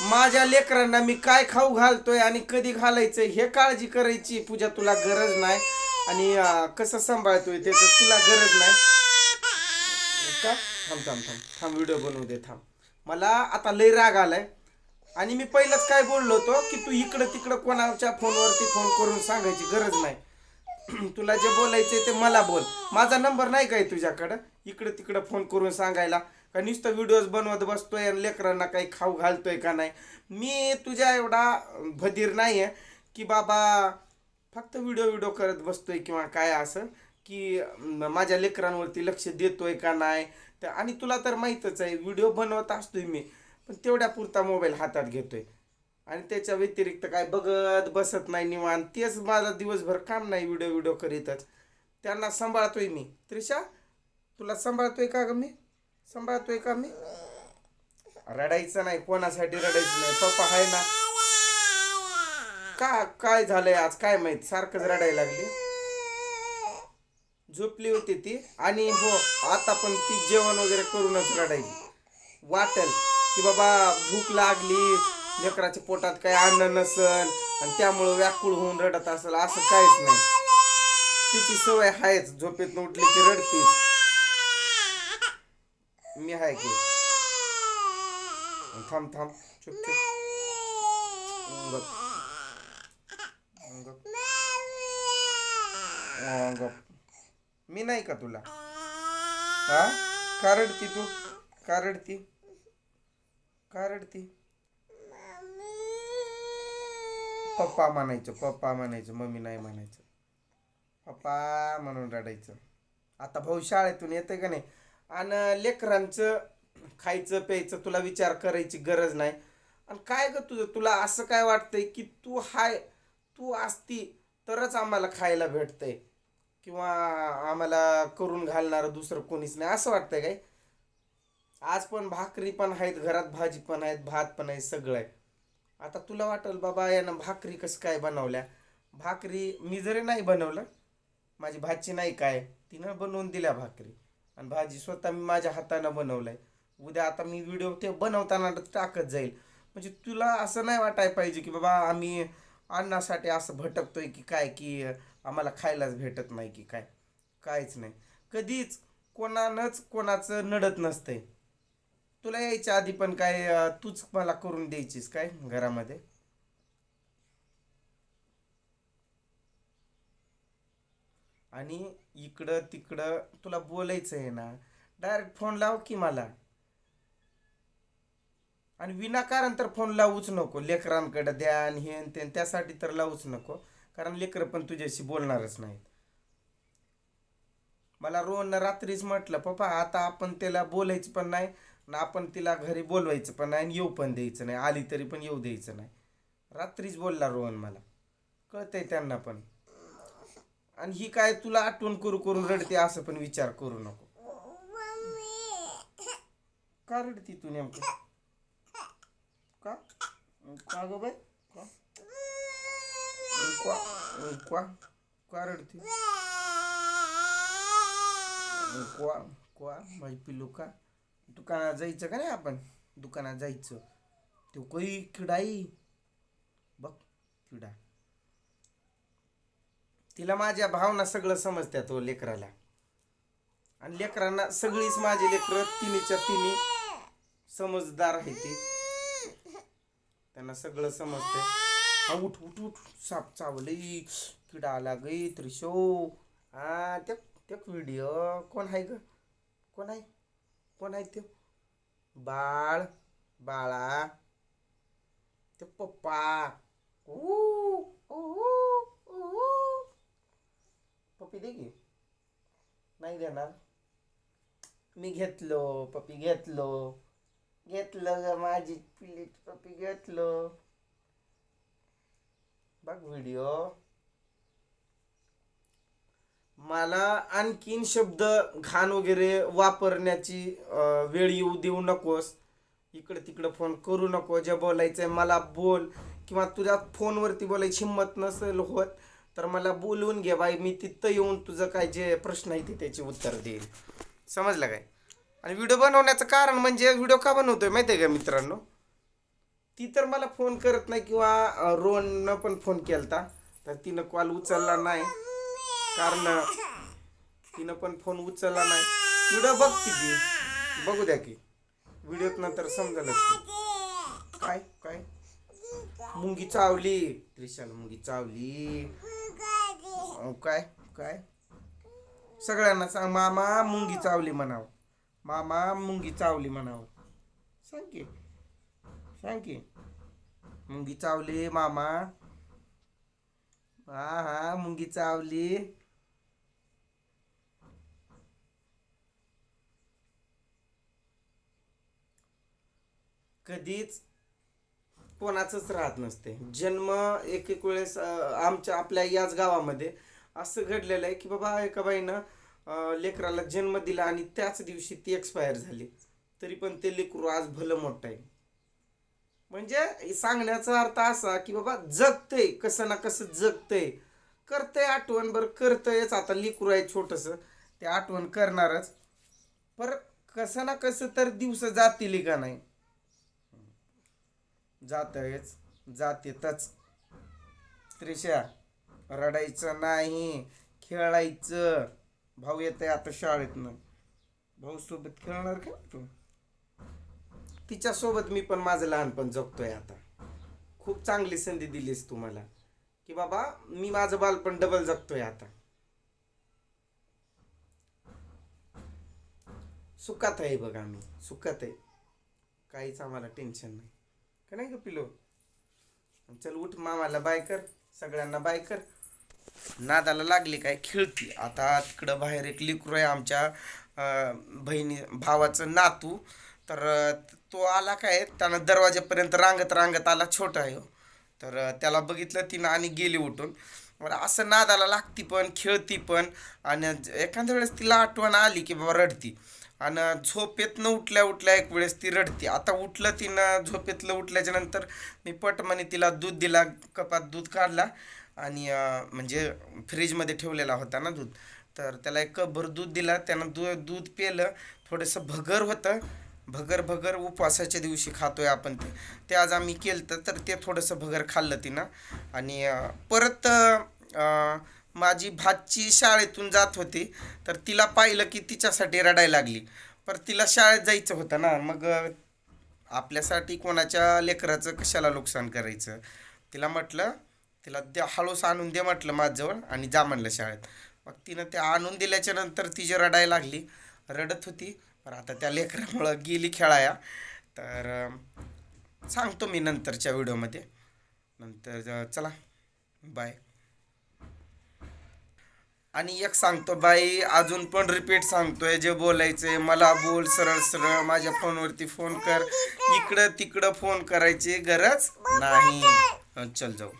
माझ्या लेकरांना मी काय खाऊ घालतोय आणि कधी घालायचं हे काळजी करायची पूजा तुला गरज नाही. आणि कसं सांभाळतोय त्याचं तुला गरज नाही. का? थांब थांब थांब. थांब व्हिडिओ बनवू दे थांब. मला आता लय राग आलाय. आणि मी पहिलंच काय बोललो होतो की तू इकडं तिकडं कोणाच्या फोनवरती फोन करून सांगायची गरज नाही. तुला जे बोलायचंय ते मला बोल. माझा नंबर नाही काय तुझ्याकडं? इकडं तिकडं फोन करून सांगायला. का नुसतं व्हिडिओज बनवत बसतोय आणि लेकरांना काही खाऊ घालतोय का नाही? मी तुझ्या एवढा भदीर नाही आहे की बाबा फक्त व्हिडिओ व्हिडिओ करत बसतोय किंवा काय असं की माझ्या लेकरांवरती लक्ष देतोय का नाही? तर आणि तुला तर माहीतच आहे व्हिडिओ बनवत असतोय मी पण तेवढ्या पुरता मोबाईल हातात घेतोय. आणि त्याच्या व्यतिरिक्त काय बघत बसत नाही निवान तेच माझा दिवसभर काम नाही व्हिडिओ व्हिडिओ करीतच. त्यांना सांभाळतोय मी. त्रिशा तुला सांभाळतोय का ग मी? सांभाळतोय का मी रडायचं नाही कोणासाठी रडायचं नाही. पप्पा आहे ना. का काय झालंय आज? काय माहीत? सारखंच रडायला लागली. झोपली होती ती. आणि हो आता पण ती जेवण वगैरे करूनच रडायची वाटल की बाबा भूक लागली. लेकराच्या पोटात काही अन्न नसल आणि त्यामुळं व्याकुळ होऊन रडत असेल. असं काहीच नाही. तिची सवय आहेच झोपेत उठली की रडतीच. मी हाय की? थांब थांब. चुप चुप. मी नाही का तुला? हा? का रडती तू? का रडती? का रडती? पप्पा म्हणायचं पप्पा म्हणायचं मम्मी नाही म्हणायचं. पप्पा म्हणून रडायचं. आता भाऊ शाळेतून येते का नाही? आणि लेकरांचं खायचं प्यायचं तुला विचार करायची गरज नाही. आणि काय ग तुझं? तुला असं काय वाटतंय की तू हाय तू असती तरच आम्हाला खायला भेटतंय. किंवा आम्हाला करून घालणारं दुसरं कोणीच नाही. असं वाटतंय काय? आज पण भाकरी पण आहेत घरात भाजी पण आहेत भात पण आहे सगळं आहे. आता तुला वाटेल बाबा यानं भाकरी कसं काय बनवल्या? भाकरी मी जरी नाही बनवलं माझी भाची नाही काय? तिनं बनवून दिल्या भाकरी. आणि भाजी स्वतः मी माझ्या हातानं बनवलं आहे उद्या आता मी व्हिडिओ ते बनवताना टाकत जाईल. म्हणजे तुला असं नाही वाटायला पाहिजे की बाबा आम्ही अन्नासाठी असं भटकतोय की काय की आम्हाला खायलाच भेटत नाही की काय. काहीच नाही. कधीच कोणानंच कोणाचं नडत नसतंय. तुला यायच्या आधी पण काय तूच मला करून द्यायचीस काय घरामध्ये? आणि इकडं तिकडं तुला बोलायचं आहे ना डायरेक्ट फोन लाव की मला. आणि विनाकारण तर फोन लावूच नको लेकरांकडे द्या आणि हे आणि ते त्यासाठी तर लावूच नको कारण लेकरं पण तुझ्याशी बोलणारच नाहीत. मला रोहन रात्रीच म्हटलं पप्पा आता आपण त्याला बोलायचं पण नाही ना आपण तिला घरी बोलवायचं पण नाही आणि येऊ पण द्यायचं नाही आली तरी पण येऊ द्यायचं नाही. रात्रीच बोलला रोहन मला. कळतंय त्यांना पण. आणि ही काय तुला आठवण करू करून रडते असं पण विचार करू नको. का रडती तू नेमकं? का? का ग बाय का? का? का? रडती? क्वा क्वा माझी पिल्लू का? दुकानात जायचं का नाही आपण? दुकानात जायचं. तो काही किडाई? बघ किडा. तिला माझ्या भावना सगळं समजत्या तो हो लेकराला. आणि लेकरांना सगळीच माझी लेकरं तिन्हीच्या तिन्ही समजदार आहे ते. त्यांना सगळं समजतं उठ उठ उठ साप चावलंय. किडा आला गई त्रिशो हा ते त्या व्हिडिओ कोण आहे ग? कोण आहे कोण आहे ते बाळ बाळा. ते पप्पा. ऊ, ऊ, ऊ. पप्पी दे की. नाही देणार. मी घेतलो पप्पी घेतलो. घेतलं ग माझी प्लेट पप्पी घेतलो. बघ व्हिडिओ मला आणखीन शब्द घाण वगैरे वापरण्याची वेळ येऊ देऊ नकोस. इकडं तिकडं फोन करू नको. जे बोलायचंय मला बोल. किंवा तुझ्या फोनवरती बोलायची हिंमत नसेल होत. तर मला बोलवून घे बाई मी तिथं येऊन तुझं काय जे प्रश्न आहे ते त्याची उत्तर देईल समजलं काय? आणि व्हिडिओ बनवण्याचं कारण म्हणजे व्हिडिओ का बनवतोय माहिती आहे का मित्रांनो? ती तर मला फोन करत नाही किंवा रोननं रोहननं पण फोन केलता. तर तिनं कॉल उचलला नाही. कारण तिनं पण फोन उचलला नाही. व्हिडिओ बघते की बघू द्या की. व्हिडिओत नंतर समजेलच काय? काय? मुंगी चावली. त्रिशाला मुंगी चावली. काय? काय? सगळ्यांना सांग मामा मुंगी चावली म्हणावं. मामा मुंगी चावली म्हणावं. सांग की. सांग की. मुंगी चावली मामा. हा हा मुंगी चावली. कधीच कोणाचंच राहत नसते. जन्म एक एक वेळेस आमच्या आपल्या याच गावामध्ये असं घडलेलं आहे की बाबा एका बाईनं लेकराला जन्म दिला आणि त्याच दिवशी ती एक्सपायर झाली. तरी पण ते लेकरू आज भलं मोठं आहे. म्हणजे सांगण्याचा अर्थ असा की बाबा जगतंय कसं ना कसं जगतंय. करतंय आठवण बरं करतंयच. आता लेकरू आहे छोटंसं ते आठवण करणारच. पर कसं ना कसं तर दिवस जातील का नाही? जातच जातेतच. त्रिशा रडायचं नाही खेळायचं. भाऊ येत आहे आता शाळेतनं. भाऊ सोबत खेळणार का तू? तिच्या सोबत मी पण माझं लहानपण जगतोय आता. खूप चांगली संधी दिलीस तू मला. की बाबा मी माझं बालपण डबल जगतोय आता. सुखात आहे बघा मी. सुखात आहे. काहीच आम्हाला टेन्शन नाही. का नाही ग पिलो? चल उठ मामाला बाय कर सगळ्यांना बाय कर. नादाला लागली काय खेळती? आता तिकडं बाहेर एक लिकरू आहे आमच्या बहिणी भावाचं नातू. तर तो आला काय त्यानं दरवाजेपर्यंत रांगत रांगत आला छोटा आहे हो. तर त्याला बघितलं तिनं आणि गेली उठून. बरं असं नादाला लागती पण खेळती पण. आणि एखाद्या वेळेस तिला आठवण आली की बाबा रडती. आणि झोपेतनं उठल्या उठल्या एक वेळेस ती रडते. आता उठलं तिनं झोपेतलं उठल्याच्या नंतर मी पटमनी तिला दूध दिला कपात दूध काढला आणि म्हणजे फ्रीजमध्ये ठेवलेला होता ना दूध. तर त्याला एक कपभर दूध दिला त्यानं दू दूध पेलं. थोडंसं भगर होतं. भगर भगर उपवासाच्या दिवशी खातोय आपण ते. ते आज आम्ही केलं तर ते थोडंसं भगर खाल्लं तिनं. आणि परत माझी भाची शाळेतून जात होती तर तिला पाहिलं की तिच्यासाठी रडायला लागली. पर तिला शाळेत जायचं होतं ना मग आपल्यासाठी कोणाच्या लेकराचं कशाला नुकसान करायचं? तिला म्हटलं तिला द्या हळूस आणून दे म्हटलं माझजवळ आणि जा म्हणलं शाळेत. मग तिनं ते आणून दिल्याच्या नंतर तिची रडायला लागली रडत होती. पण आता त्या लेकरामुळं गेली खेळाया. तर सांगतो मी नंतरच्या व्हिडिओमध्ये. नंतर चला बाय. आणि एक सांगतो बाई अजून पण रिपीट सांगतोय जे बोलायचंय मला बोल सरळ सरळ माझ्या फोनवरती फोन कर. इकडं तिकडं फोन करायची गरज नाही. चल जाऊ.